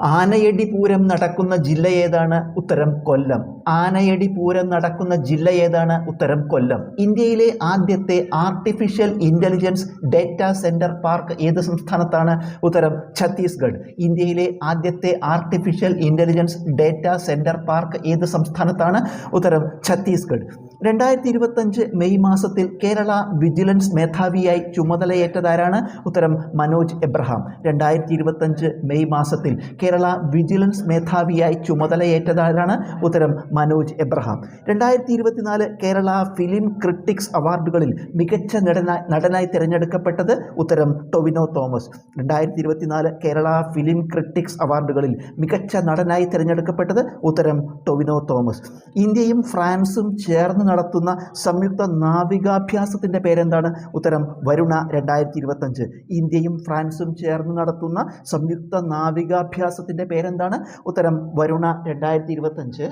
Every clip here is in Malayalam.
ആനയടി പൂരം നടക്കുന്ന ജില്ല ഏതാണ്? ഉത്തരം കൊല്ലം. ആനയടി പൂരം നടക്കുന്ന ജില്ല ഏതാണ്? ഉത്തരം കൊല്ലം. ഇന്ത്യയിലെ ആദ്യത്തെ artificial intelligence data centre park ഏത് സംസ്ഥാനത്താണ്? ഉത്തരം ഛത്തീസ്ഗഡ്. ഇന്ത്യയിലെ ആദ്യത്തെ artificial intelligence data centre park ഏത് സംസ്ഥാനത്താണ്? ഉത്തരം ഛത്തീസ്ഗഡ്. രണ്ടായിരത്തി ഇരുപത്തഞ്ച് മെയ് മാസത്തിൽ കേരള വിജിലൻസ് മേധാവിയായി ചുമതലയേറ്റതാരാണ്? ഉത്തരം മനോജ് എബ്രഹാം. രണ്ടായിരത്തി ഇരുപത്തഞ്ച് മെയ് മാസത്തിൽ കേരള വിജിലൻസ് മേധാവിയായി ചുമതലയേറ്റതാരാണ്? ഉത്തരം മനോജ് എബ്രഹാം. രണ്ടായിരത്തി ഇരുപത്തിനാല് കേരള ഫിലിം ക്രിട്ടിക്സ് അവാർഡുകളിൽ മികച്ച നടന നടനായി തിരഞ്ഞെടുക്കപ്പെട്ടത് ഉത്തരം ടൊവിനോ തോമസ്. രണ്ടായിരത്തി ഇരുപത്തിനാല് കേരള ഫിലിം ക്രിട്ടിക്സ് അവാർഡുകളിൽ മികച്ച നടനായി തിരഞ്ഞെടുക്കപ്പെട്ടത് ഉത്തരം ടൊവിനോ തോമസ്. ഇന്ത്യയും ഫ്രാൻസും ചേർന്ന് നടത്തുന്ന സംയുക്ത നാവികാഭ്യാസത്തിന്റെ പേരെന്താണ്? ഉത്തരം വരുണ രണ്ടായിരത്തി ഇരുപത്തഞ്ച് ഇന്ത്യയും ഫ്രാൻസും ചേർന്ന് നടത്തുന്ന സംയുക്ത നാവികാഭ്യാസത്തിന്റെ പേരെന്താണ്? ഉത്തരം വരുണ രണ്ടായിരത്തി ഇരുപത്തഞ്ച്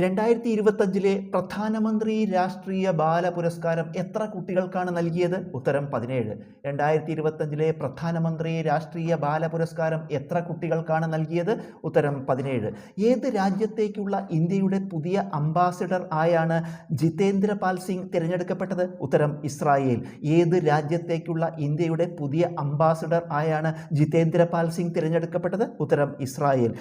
രണ്ടായിരത്തി ഇരുപത്തഞ്ചിലെ പ്രധാനമന്ത്രി രാഷ്ട്രീയ ബാല പുരസ്കാരം എത്ര കുട്ടികൾക്കാണ് നൽകിയത്? ഉത്തരം പതിനേഴ്. രണ്ടായിരത്തി ഇരുപത്തഞ്ചിലെ പ്രധാനമന്ത്രി രാഷ്ട്രീയ ബാല പുരസ്കാരം എത്ര കുട്ടികൾക്കാണ് നൽകിയത്? ഉത്തരം പതിനേഴ്. ഏത് രാജ്യത്തേക്കുള്ള ഇന്ത്യയുടെ പുതിയ അംബാസിഡർ ആയാണ് ജിതേന്ദ്ര പാൽ സിംഗ് തിരഞ്ഞെടുക്കപ്പെട്ടത്? ഉത്തരം ഇസ്രായേൽ. ഏത് രാജ്യത്തേക്കുള്ള ഇന്ത്യയുടെ പുതിയ അംബാസിഡർ ആയാണ് ജിതേന്ദ്ര പാൽ സിംഗ് തിരഞ്ഞെടുക്കപ്പെട്ടത്? ഉത്തരം ഇസ്രായേൽ.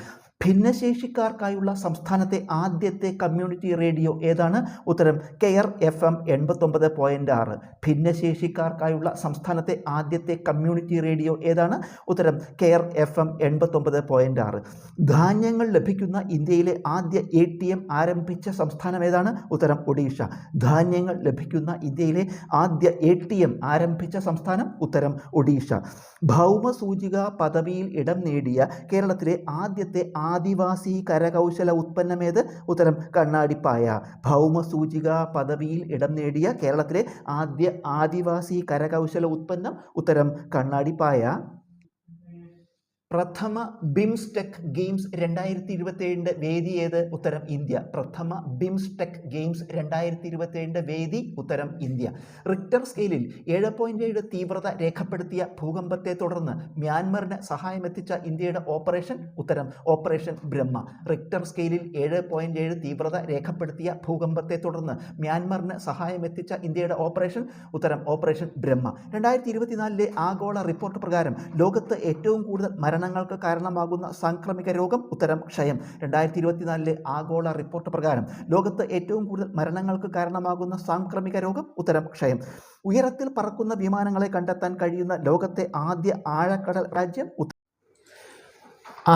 ഭിന്നശേഷിക്കാർക്കായുള്ള സംസ്ഥാനത്തെ ആദ്യത്തെ കമ്മ്യൂണിറ്റി റേഡിയോ ഏതാണ്? ഉത്തരം കെയർ എഫ് എം എൺപത്തൊമ്പത് പോയിന്റ് ആറ്. ഭിന്നശേഷിക്കാർക്കായുള്ള സംസ്ഥാനത്തെ ആദ്യത്തെ കമ്മ്യൂണിറ്റി റേഡിയോ ഏതാണ്? ഉത്തരം കെയർ എഫ് എം എൺപത്തൊമ്പത് പോയിന്റ് ആറ്. ധാന്യങ്ങൾ ലഭിക്കുന്ന ഇന്ത്യയിലെ ആദ്യ എ ടി എം ആരംഭിച്ച സംസ്ഥാനം ഏതാണ്? ഉത്തരം ഒഡീഷ. ധാന്യങ്ങൾ ലഭിക്കുന്ന ഇന്ത്യയിലെ ആദ്യ എ ടി എം ആരംഭിച്ച സംസ്ഥാനം ഉത്തരം ഒഡീഷ. ഭൗമസൂചിക പദവിയിൽ ഇടം നേടിയ കേരളത്തിലെ ആദ്യത്തെ ആദിവാസി കരകൗശല ഉത്പന്നമേത്? ഉത്തരം കണ്ണാടിപ്പായ. ഭൗമസൂചിക പദവിയിൽ ഇടം നേടിയ കേരളത്തിലെ ആദ്യ ആദിവാസി കരകൗശല ഉത്പന്നം. ഉത്തരം കണ്ണാടിപ്പായ. പ്രഥമ ബിംസ്റ്റെക് ഗെയിംസ് രണ്ടായിരത്തി ഇരുപത്തേഴിന്റെ വേദി ഏത്? ഉത്തരം ഇന്ത്യ. പ്രഥമ ബിംസ്റ്റെക് ഗെയിംസ് രണ്ടായിരത്തി ഇരുപത്തേഴിന്റെ വേദി ഉത്തരം ഇന്ത്യ. റിക്ടർ സ്കെയിലിൽ ഏഴ് പോയിന്റ് ഏഴ് തീവ്രത രേഖപ്പെടുത്തിയ ഭൂകമ്പത്തെ തുടർന്ന് മ്യാൻമറിന് സഹായമെത്തിച്ച ഇന്ത്യയുടെ ഓപ്പറേഷൻ ഉത്തരം ഓപ്പറേഷൻ ബ്രഹ്മ. റിക്ടർ സ്കെയിലിൽ ഏഴ് പോയിന്റ് ഏഴ് തീവ്രത രേഖപ്പെടുത്തിയ ഭൂകമ്പത്തെ തുടർന്ന് മ്യാൻമറിന് സഹായമെത്തിച്ച ഇന്ത്യയുടെ ഓപ്പറേഷൻ ഉത്തരം ഓപ്പറേഷൻ ബ്രഹ്മ. രണ്ടായിരത്തി ഇരുപത്തിനാലിലെ ആഗോള റിപ്പോർട്ട് പ്രകാരം ലോകത്ത് ഏറ്റവും കൂടുതൽ മരണങ്ങൾക്ക് കാരണമാകുന്ന സാംക്രമിക രോഗം ഉത്തരം ക്ഷയം. രണ്ടായിരത്തി ഇരുപത്തിനാലിലെ ആഗോള റിപ്പോർട്ട് പ്രകാരം ലോകത്ത് ഏറ്റവും കൂടുതൽ മരണങ്ങൾക്ക് കാരണമാകുന്ന സാംക്രമിക രോഗം ഉത്തരം ക്ഷയം. ഉയരത്തിൽ പറക്കുന്ന വിമാനങ്ങളെ കണ്ടെത്താൻ കഴിയുന്ന ലോകത്തെ ആദ്യ ആഴക്കടൽ രാജ്യം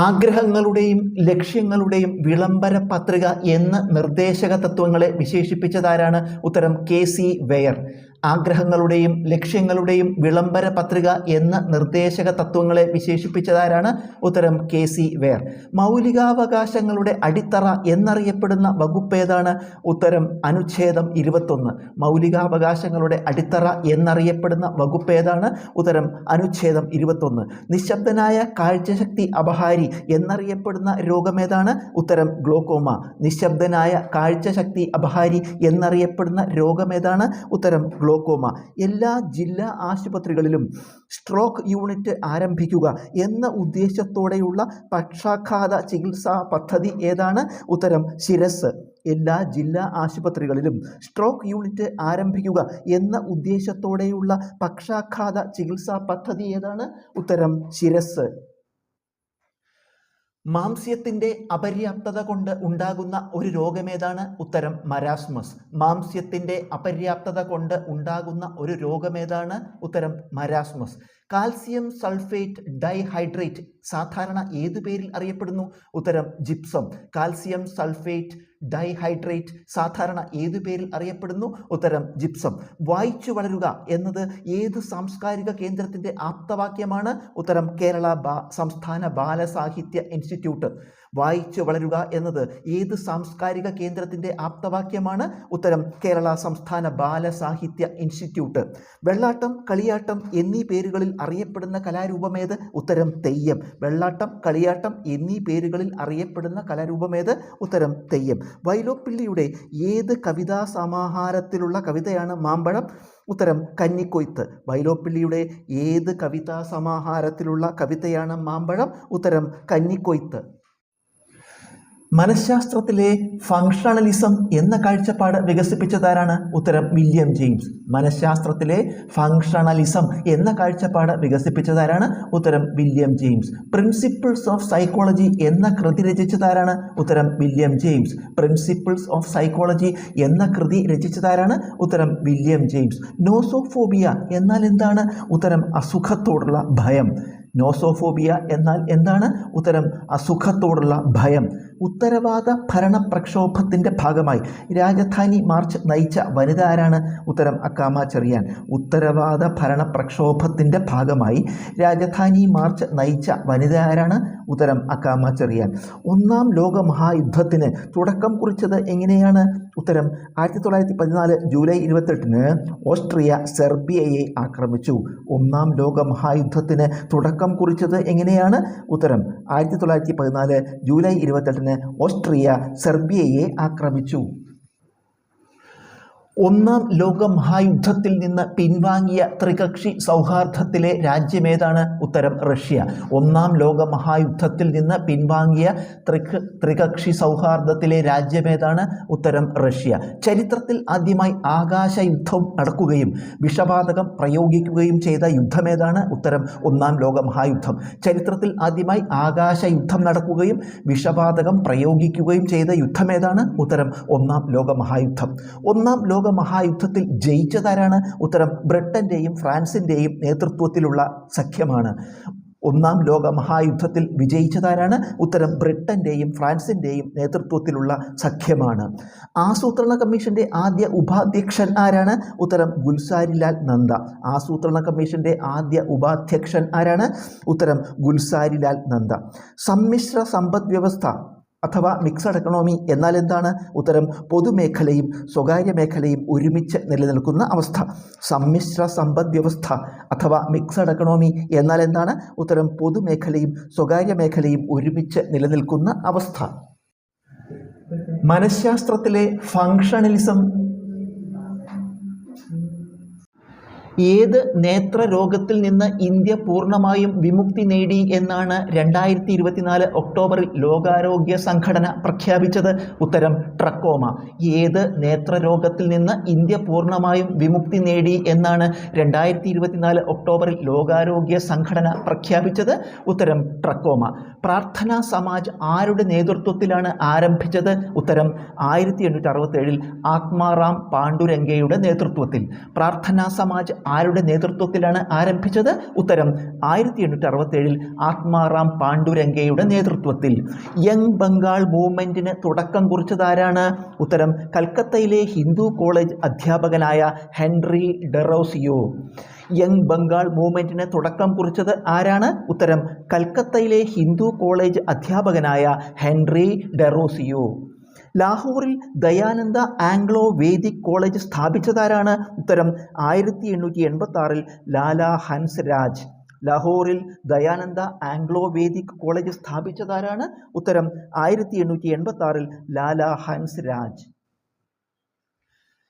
ആഗ്രഹങ്ങളുടെയും ലക്ഷ്യങ്ങളുടെയും വിളംബര പത്രിക എന്ന നിർദ്ദേശക തത്വങ്ങളെ വിശേഷിപ്പിച്ചതാരാണ്? ഉത്തരം കെ സി വെയർ. ആഗ്രഹങ്ങളുടെയും ലക്ഷ്യങ്ങളുടെയും വിളംബര പത്രിക എന്ന നിർദ്ദേശക തത്വങ്ങളെ വിശേഷിപ്പിച്ചതാരാണ്? ഉത്തരം കെ സി വേർ. മൗലികാവകാശങ്ങളുടെ അടിത്തറ എന്നറിയപ്പെടുന്ന വകുപ്പ് ഏതാണ്? ഉത്തരം അനുച്ഛേദം ഇരുപത്തൊന്ന്. മൗലികാവകാശങ്ങളുടെ അടിത്തറ എന്നറിയപ്പെടുന്ന വകുപ്പ് ഏതാണ്? ഉത്തരം അനുച്ഛേദം ഇരുപത്തൊന്ന്. നിശബ്ദനായ കാഴ്ചശക്തി അപഹാരി എന്നറിയപ്പെടുന്ന രോഗമേതാണ് ഉത്തരം ഗ്ലോക്കോമ. നിശബ്ദനായ കാഴ്ചശക്തി അപഹാരി എന്നറിയപ്പെടുന്ന രോഗമേതാണ് ഉത്തരം ഗ്ലോക്കോമ എല്ലാ ജില്ലാ ആശുപത്രികളിലും സ്ട്രോക്ക് യൂണിറ്റ് ആരംഭിക്കുക എന്ന ഉദ്ദേശത്തോടെയുള്ള പക്ഷാഘാത ചികിത്സാ പദ്ധതി ഏതാണ്? ഉത്തരം ശിരസ്. എല്ലാ ജില്ലാ ആശുപത്രികളിലും സ്ട്രോക്ക് യൂണിറ്റ് ആരംഭിക്കുക എന്ന ഉദ്ദേശത്തോടെയുള്ള പക്ഷാഘാത ചികിത്സാ പദ്ധതി ഏതാണ്? ഉത്തരം ശിരസ്. മാംസ്യത്തിന്റെ അപര്യാപ്തത കൊണ്ട് ഉണ്ടാകുന്ന ഒരു രോഗമേതാണ് ഉത്തരം മരാസ്മസ്. മാംസ്യത്തിന്റെ അപര്യാപ്തത കൊണ്ട് ഉണ്ടാകുന്ന ഒരു രോഗമേതാണ് ഉത്തരം മരാസ്മസ്. കാൽസ്യം സൾഫേറ്റ് ഡൈഹൈഡ്രേറ്റ് സാധാരണ ഏതു പേരിൽ അറിയപ്പെടുന്നു? ഉത്തരം ജിപ്സം. കാൽസ്യം സൾഫേറ്റ് ഡൈഹൈഡ്രേറ്റ് സാധാരണ ഏതു പേരിൽ അറിയപ്പെടുന്നു? ഉത്തരം ജിപ്സം. വായിച്ചു വളരുക എന്നത് ഏത് സാംസ്കാരിക കേന്ദ്രത്തിന്റെ ആപ്തവാക്യമാണ്? ഉത്തരം കേരള സംസ്ഥാന ബാലസാഹിത്യ ഇൻസ്റ്റിറ്റ്യൂട്ട്. വായിച്ചു വളരുക എന്നത് ഏത് സാംസ്കാരിക കേന്ദ്രത്തിന്റെ ആപ്തവാക്യമാണ്? ഉത്തരം കേരള സംസ്ഥാന ബാലസാഹിത്യ ഇൻസ്റ്റിറ്റ്യൂട്ട്. വെള്ളാട്ടം കളിയാട്ടം എന്നീ പേരുകളിൽ അറിയപ്പെടുന്ന കലാരൂപമേത് ഉത്തരം തെയ്യം. വെള്ളാട്ടം കളിയാട്ടം എന്നീ പേരുകളിൽ അറിയപ്പെടുന്ന കലാരൂപമേത് ഉത്തരം തെയ്യം. വൈലോപ്പിള്ളിയുടെ ഏത് കവിതാ സമാഹാരത്തിലുള്ള കവിതയാണ് മാമ്പഴം? ഉത്തരം കന്നിക്കൊയ്ത്ത്. വൈലോപ്പിള്ളിയുടെ ഏത് കവിതാ സമാഹാരത്തിലുള്ള കവിതയാണ് മാമ്പഴം? ഉത്തരം കന്നിക്കൊയ്ത്ത്. മനഃശാസ്ത്രത്തിലെ ഫങ്ഷണലിസം എന്ന കാഴ്ചപ്പാട് വികസിപ്പിച്ചതാരാണ് ഉത്തരം വില്യം ജെയിംസ്. മനഃശാസ്ത്രത്തിലെ ഫങ്ഷണലിസം എന്ന കാഴ്ചപ്പാട് വികസിപ്പിച്ചതാരാണ് ഉത്തരം William James. Principles of psychology എന്ന കൃതി രചിച്ചതാരാണ് ഉത്തരം William James. Principles of psychology എന്ന കൃതി രചിച്ചതാരാണ് ഉത്തരം വില്യം ജെയിംസ്. നോസോഫോബിയ എന്നാൽ എന്താണ്? ഉത്തരം അസുഖത്തോടുള്ള ഭയം. നോസോഫോബിയ എന്നാൽ എന്താണ്? ഉത്തരം അസുഖത്തോടുള്ള ഭയം. ഉത്തരവാദ ഭരണ പ്രക്ഷോഭത്തിന്റെ ഭാഗമായി. രാജധാനി മാർച്ച് നയിച്ച വനിത ആരാണ് ഉത്തരം അക്കാമ ചെറിയാൻ. ഉത്തരവാദ ഭരണ പ്രക്ഷോഭത്തിന്റെ ഭാഗമായി രാജധാനി മാർച്ച് നയിച്ച വനിത ആരാണ് ഉത്തരം അക്കാമ ചെറിയാൻ. ഒന്നാം ലോക മഹായുദ്ധത്തിന് തുടക്കം കുറിച്ചത് എങ്ങനെയാണ്? ഉത്തരം ആയിരത്തി തൊള്ളായിരത്തി പതിനാല് ജൂലൈ ഇരുപത്തെട്ടിന് ഓസ്ട്രിയ സെർബിയയെ ആക്രമിച്ചു. ഒന്നാം ലോക മഹായുദ്ധത്തിന് തുടക്കം കുറിച്ചത് എങ്ങനെയാണ്? ഉത്തരം ആയിരത്തി തൊള്ളായിരത്തി പതിനാല് ജൂലൈ ഇരുപത്തെട്ടിന് ഓസ്ട്രിയ സെർബിയയെ ആക്രമിച്ചു. ഒന്നാം ലോക മഹായുദ്ധത്തിൽ നിന്ന് പിൻവാങ്ങിയ ത്രികക്ഷി സൗഹാർദ്ദത്തിലെ രാജ്യമേതാണ് ഉത്തരം റഷ്യ. ഒന്നാം ലോക മഹായുദ്ധത്തിൽ നിന്ന് പിൻവാങ്ങിയ ത്രിക ത്രികക്ഷി സൗഹാർദ്ദത്തിലെ രാജ്യമേതാണ് ഉത്തരം റഷ്യ. ചരിത്രത്തിൽ ആദ്യമായി ആകാശ യുദ്ധം നടക്കുകയും വിഷവാതകം പ്രയോഗിക്കുകയും ചെയ്ത യുദ്ധമേതാണ് ഉത്തരം ഒന്നാം ലോക മഹായുദ്ധം. ചരിത്രത്തിൽ ആദ്യമായി ആകാശ യുദ്ധം നടക്കുകയും വിഷവാതകം പ്രയോഗിക്കുകയും ചെയ്ത യുദ്ധമേതാണ് ഉത്തരം ഒന്നാം ലോക മഹായുദ്ധം. ഒന്നാം ലോക മഹായുദ്ധത്തിൽ ജയിച്ചതാരാണ്? ഉത്തരം ബ്രിട്ടന്റെയും ഫ്രാൻസിന്റെയും നേതൃത്വത്തിലുള്ള സഖ്യമാണ്. ഒന്നാം ലോക മഹായുദ്ധത്തിൽ വിജയിച്ചതാരാണ്? ഉത്തരം ബ്രിട്ടന്റെയും ഫ്രാൻസിന്റെയും നേതൃത്വത്തിലുള്ള സഖ്യമാണ്. ആസൂത്രണ കമ്മീഷന്റെ ആദ്യ ഉപാധ്യക്ഷൻ ആരാണ്? ഉത്തരം ഗുൽസാരിലാൽ നന്ദ. ആസൂത്രണ കമ്മീഷന്റെ ആദ്യ ഉപാധ്യക്ഷൻ ആരാണ്? ഉത്തരം ഗുൽസാരിലാൽ നന്ദ. സമ്മിശ്ര സമ്പദ് വ്യവസ്ഥ അഥവാ മിക്സഡ് എക്കണോമി എന്നാൽ എന്താണ്? ഉത്തരം പൊതുമേഖലയും സ്വകാര്യ മേഖലയും ഒരുമിച്ച് നിലനിൽക്കുന്ന അവസ്ഥ. സമ്മിശ്ര സമ്പദ് വ്യവസ്ഥ അഥവാ മിക്സഡ് എക്കണോമി എന്നാൽ എന്താണ്? ഉത്തരം പൊതുമേഖലയും സ്വകാര്യ മേഖലയും ഒരുമിച്ച് നിലനിൽക്കുന്ന അവസ്ഥ. മനഃശാസ്ത്രത്തിലെ ഫങ്ഷണലിസം ഏത് നേത്രരോഗത്തിൽ നിന്ന് ഇന്ത്യ പൂർണമായും വിമുക്തി നേടി എന്നാണ് രണ്ടായിരത്തി ഇരുപത്തിനാല് ഒക്ടോബറിൽ ലോകാരോഗ്യ സംഘടന പ്രഖ്യാപിച്ചത്? ഉത്തരം ട്രക്കോമ. ഏത് നേത്രരോഗത്തിൽ നിന്ന് ഇന്ത്യ പൂർണമായും വിമുക്തി നേടി എന്നാണ് രണ്ടായിരത്തി ഇരുപത്തിനാല് ഒക്ടോബറിൽ ലോകാരോഗ്യ സംഘടന പ്രഖ്യാപിച്ചത്? ഉത്തരം ട്രക്കോമ. പ്രാർത്ഥനാ സമാജ് ആരുടെ നേതൃത്വത്തിലാണ് ആരംഭിച്ചത്? ഉത്തരം ആയിരത്തി എണ്ണൂറ്റി അറുപത്തേഴിൽ ആത്മാറാം പാണ്ഡുരംഗയുടെ നേതൃത്വത്തിൽ. പ്രാർത്ഥനാ സമാജ് ആരുടെ നേതൃത്വത്തിലാണ് ആരംഭിച്ചത്? ഉത്തരം ആയിരത്തി എണ്ണൂറ്റി അറുപത്തേഴിൽ ആത്മാറാം പാണ്ഡുരംഗയുടെ നേതൃത്വത്തിൽ. യങ് ബംഗാൾ മൂവ്മെന്റിന് തുടക്കം കുറിച്ചതാരാണ്? ഉത്തരം കൽക്കത്തയിലെ ഹിന്ദു കോളേജ് അധ്യാപകനായ ഹെൻറി ഡെറോസിയോ. യങ് ബംഗാൾ മൂവ്മെന്റിന് തുടക്കം കുറിച്ചത് ആരാണ്? ഉത്തരം കൽക്കത്തയിലെ ഹിന്ദു കോളേജ് അധ്യാപകനായ ഹെൻറി ഡെറോസിയോ. ലാഹോറിൽ ദയാനന്ദ ആംഗ്ലോ വേദിക് കോളേജ് സ്ഥാപിച്ചതാരാണ്? ഉത്തരം ആയിരത്തി എണ്ണൂറ്റി എൺപത്തി ആറിൽ ലാല ഹൻസ് രാജ് ലാഹോറിൽ ദയാനന്ദ ആംഗ്ലോ വേദിക് കോളേജ് സ്ഥാപിച്ചതാരാണ്? ഉത്തരം ആയിരത്തി എണ്ണൂറ്റി എൺപത്തി ആറിൽ ലാല ഹൻസ് രാജ്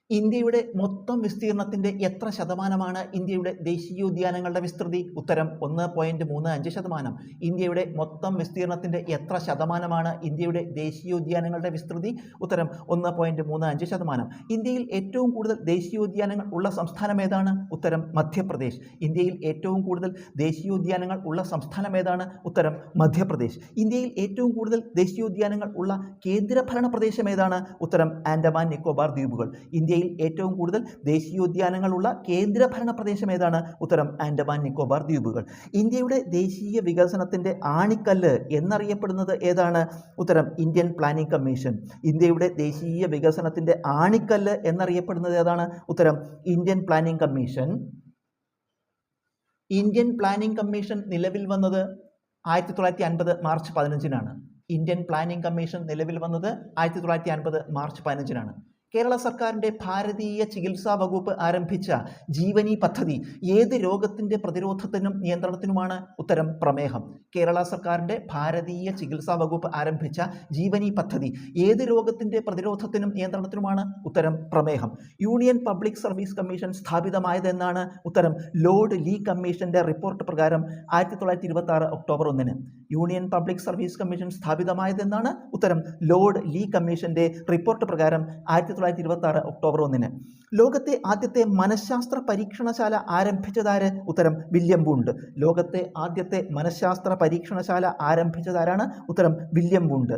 ഇന്ത്യയുടെ മൊത്തം വിസ്തീർണത്തിന്റെ എത്ര ശതമാനമാണ് ഇന്ത്യയുടെ ദേശീയോദ്യാനങ്ങളുടെ വിസ്തൃതി? ഉത്തരം ഒന്ന് പോയിന്റ് മൂന്ന് അഞ്ച് ശതമാനം. ഇന്ത്യയുടെ മൊത്തം വിസ്തീർണത്തിന്റെ എത്ര ശതമാനമാണ് ഇന്ത്യയുടെ ദേശീയോദ്യാനങ്ങളുടെ വിസ്തൃതി? ഉത്തരം ഒന്ന് പോയിന്റ് മൂന്ന് അഞ്ച് ശതമാനം. ഇന്ത്യയിൽ ഏറ്റവും കൂടുതൽ ദേശീയോദ്യാനങ്ങൾ ഉള്ള സംസ്ഥാനം ഏതാണ്? ഉത്തരം മധ്യപ്രദേശ്. ഇന്ത്യയിൽ ഏറ്റവും കൂടുതൽ ദേശീയോദ്യാനങ്ങൾ ഉള്ള സംസ്ഥാനം ഏതാണ്? ഉത്തരം മധ്യപ്രദേശ്. ഇന്ത്യയിൽ ഏറ്റവും കൂടുതൽ ദേശീയോദ്യാനങ്ങൾ ഉള്ള കേന്ദ്രഭരണ പ്രദേശം ഏതാണ്? ഉത്തരം ആൻഡമാൻ നിക്കോബാർ ദ്വീപുകൾ. ഇന്ത്യയിൽ ഏറ്റവും കൂടുതൽ ദേശീയോദ്യാനങ്ങളുള്ള കേന്ദ്രഭരണ പ്രദേശം ഏതാണ്? ഉത്തരം ആൻഡമാൻ നിക്കോബാർ ദ്വീപുകൾ. ഇന്ത്യയുടെ ദേശീയ വികസനത്തിന്റെ ആണിക്കല്ല് എന്നറിയപ്പെടുന്നത് ഏതാണ്? ഉത്തരം ഇന്ത്യൻ പ്ലാനിംഗ് കമ്മീഷൻ. ഇന്ത്യയുടെ ദേശീയ വികസനത്തിന്റെ ആണിക്കല്ല് എന്നറിയപ്പെടുന്നത് ഏതാണ്? ഉത്തരം Indian planning commission. Indian planning commission നിലവിൽ വന്നത് ആയിരത്തി തൊള്ളായിരത്തി അൻപത് മാർച്ച് പതിനഞ്ചിനാണ്. ഇന്ത്യൻ പ്ലാനിംഗ് കമ്മീഷൻ നിലവിൽ വന്നത് ആയിരത്തി തൊള്ളായിരത്തി അൻപത് മാർച്ച് പതിനഞ്ചിനാണ്. കേരള സർക്കാരിന്റെ ഭാരതീയ ചികിത്സാ വകുപ്പ് ആരംഭിച്ച ജീവനി പദ്ധതി ഏത് രോഗത്തിന്റെ പ്രതിരോധത്തിനും നിയന്ത്രണത്തിനുമാണ് ഉത്തരം പ്രമേഹം. കേരള സർക്കാരിന്റെ ഭാരതീയ ചികിത്സാ വകുപ്പ് ആരംഭിച്ച ജീവനി പദ്ധതി ഏത് രോഗത്തിന്റെ പ്രതിരോധത്തിനും നിയന്ത്രണത്തിനുമാണ് ഉത്തരം പ്രമേഹം. യൂണിയൻ പബ്ലിക് സർവീസ് കമ്മീഷൻ സ്ഥാപിതമായതെന്നാണ് ഉത്തരം ലോർഡ് ലീ കമ്മീഷന്റെ റിപ്പോർട്ട് പ്രകാരം ആയിരത്തി തൊള്ളായിരത്തി ഇരുപത്തി ആറ് ഒക്ടോബർ ഒന്നിന്. യൂണിയൻ പബ്ലിക് സർവീസ് കമ്മീഷൻ സ്ഥാപിതമായതെന്നാണ് ഉത്തരം ലോർഡ് ലീ കമ്മീഷന്റെ റിപ്പോർട്ട് പ്രകാരം ആയിരത്തി തൊള്ളായിരത്തി ഇരുപത്തി ആറ് ഒക്ടോബർ ഒന്നിന്. ലോകത്തെ ആദ്യത്തെ മനഃശാസ്ത്ര പരീക്ഷണശാല ആരംഭിച്ചതാര്? ഉത്തരം വില്യം ബൂണ്ട് ലോകത്തെ ആദ്യത്തെ മനഃശാസ്ത്ര പരീക്ഷണശാല ആരംഭിച്ചതാരാണ്? ഉത്തരം വില്യം ബൂണ്ട്